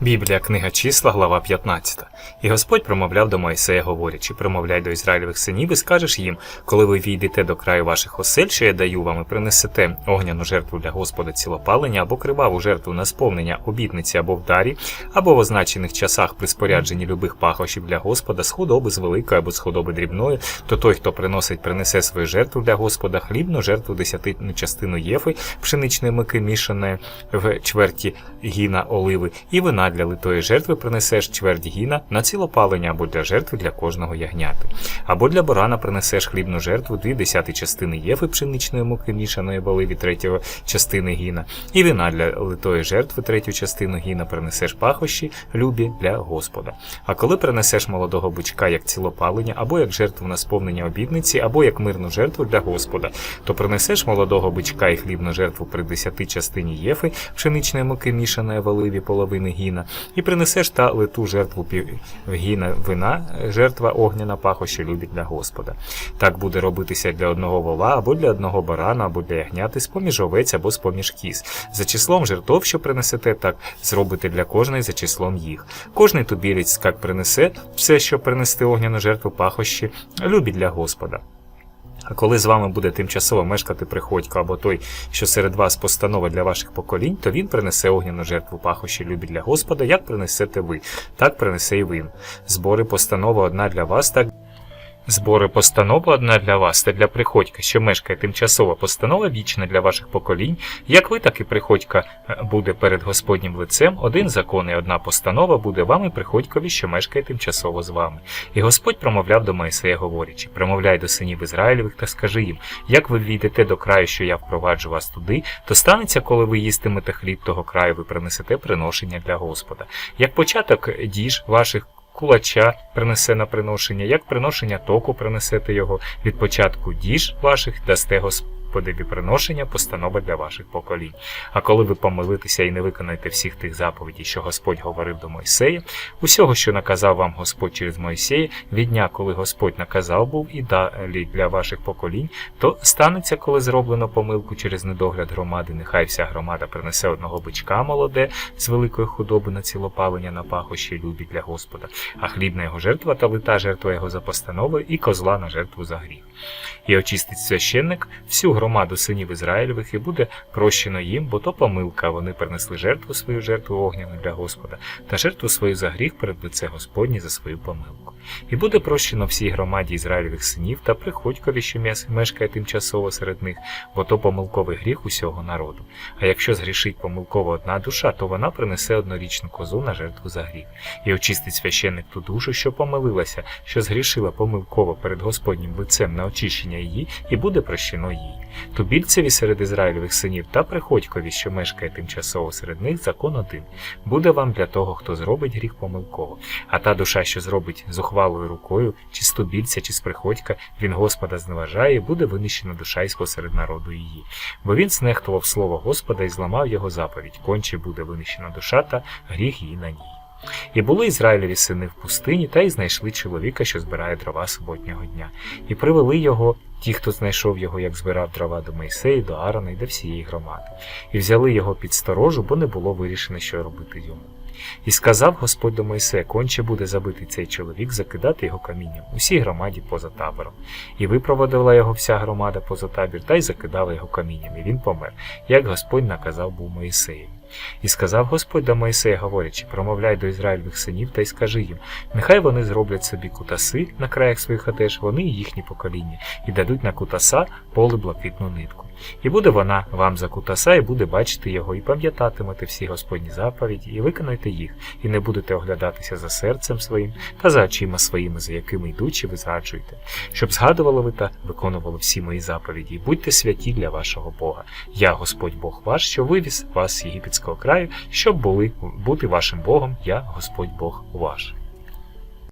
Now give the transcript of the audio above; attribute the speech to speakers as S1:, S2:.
S1: Біблія, книга числа, глава 15. І Господь промовляв до Моїсея, говорячи, промовляй до Ізраїлевих синів і скажеш їм, коли ви війдете до краю ваших осель, що я даю вам, і принесете огняну жертву для Господа цілопалення, або криваву жертву на сповнення обітниці або в дарі, або в означених часах при спорядженні любих пахощів для Господа, з худоби з великої або з худоби дрібної, то той, хто приносить, принесе свою жертву для Господа, хлібну жертву десятину частину єфи, пшеничної муки мішаної в чверті гіна оливи, і вина для литої жертви принесеш чверть гіна на цілопалення або для жертви для кожного ягняти. Або для барана принесеш хлібну жертву дві десяти частини єфи пшеничної муки мішаної в оливі третього частини гіна, і вина для литої жертви третю частину гіна принесеш пахощі любі для Господа. А коли принесеш молодого бичка як цілопалення, або як жертву на сповнення обідниці, або як мирну жертву для Господа, то принесеш молодого бичка і хлібну жертву при десяти частині єфи пшеничної муки мішаної в оливі половини гіна, і принесеш та литу жертву півгіна вина, жертва огняна пахощі любить для Господа. Так буде робитися для одного вола, або для одного барана, або для ягняти, з-поміж овець або з-поміж кіз. За числом жертов, що принесете, так зробите для кожної за числом їх. Кожний тубілець, як принесе все, що принести огняну жертву пахощі, любить для Господа. А коли з вами буде тимчасово мешкати приходько або той, що серед вас постанова для ваших поколінь, то він принесе огняну жертву пахощі любі для Господа, як принесете ви, так принесе і він. Збори постанова одна для вас, так Збори постанова одна для вас та для приходька, що мешкає тимчасова постанова вічна для ваших поколінь, як ви, так і приходька е, буде перед Господнім лицем, один закон і одна постанова буде вам і приходькові, що мешкає тимчасово з вами. І Господь промовляв до Моїсея, говорячи: промовляй до синів Ізраїлевих та скажи їм, як ви війдете до краю, що я впроваджу вас туди, то станеться, коли ви їстимете хліб того краю, ви принесете приношення для Господа. Як початок діж ваших кулача принесе на приношення, як приношення току принесете його. Від початку діж ваших дасте Господеві приношення, постанова для ваших поколінь. А коли ви помилитеся і не виконаєте всіх тих заповідей, що Господь говорив до Мойсея, усього, що наказав вам Господь через Мойсея, від дня, коли Господь наказав був і далі для ваших поколінь, то станеться, коли зроблено помилку через недогляд громади, нехай вся громада принесе одного бичка молоде з великої худоби на цілопалення на пахощі любі для Господа, а хлібна його жертва та лита жертва його за постановою і козла на жертву за гріх. І очистить священник всю громаду синів Ізраїльових, і буде прощено їм, бо то помилка. Вони принесли жертву свою жертву огняну для Господа, та жертву свою за гріх перед лице Господні за свою помилку. І буде прощено всій громаді Ізраїльових синів та приходькові, що мешкає тимчасово серед них, бо то помилковий гріх усього народу. А якщо згрішить помилково одна душа, то вона принесе однорічну козу на жертву за гріх, і очистить священник ту душу, що помилилася, що згрішила помилково перед Господнім лицем на очищення її, і буде прощено їй. Тубільцеві серед Ізраїльових синів та приходькові, що мешкає тимчасово серед них, закон один буде вам для того, хто зробить гріх помилково. А та душа, що зробить зухвалою рукою, чи з тубільця, чи з приходька, він Господа зневажає, буде винищена душа із посеред народу її. Бо він знехтував слово Господа і зламав його заповідь. Конче буде винищена душа та гріх її на ній. І були Ізраїлеві сини в пустині, та й знайшли чоловіка, що збирає дрова суботнього дня, і привели його, ті, хто знайшов його, як збирав дрова до Мойсея, до Аарона і до всієї громади, і взяли його під сторожу, бо не було вирішено, що робити йому. І сказав Господь до Мойсея, конче буде забитий цей чоловік, закидати його камінням усій громаді поза табором. І випроводила його вся громада поза табір, та й закидала його камінням, і він помер, як Господь наказав був Моїсеєві. І сказав Господь до Моїсея, говорячи, промовляй до Ізраїльних синів та й скажи їм, нехай вони зроблять собі кутаси на краях своїх одеж, вони і їхні покоління, і дадуть на кутаса поле блакитну нитку. І буде вона вам за кутаса, і буде бачити його, і пам'ятатимете всі Господні заповіді, і виконайте їх, і не будете оглядатися за серцем своїм та за очима своїми, за якими йдучи, ви зраджуєте, щоб згадували ви та виконували всі мої заповіді, і будьте святі для вашого Бога. Я, Господь Бог ваш, що вивіз вас з єгипетського краю, щоб були бути вашим Богом, я Господь Бог ваш.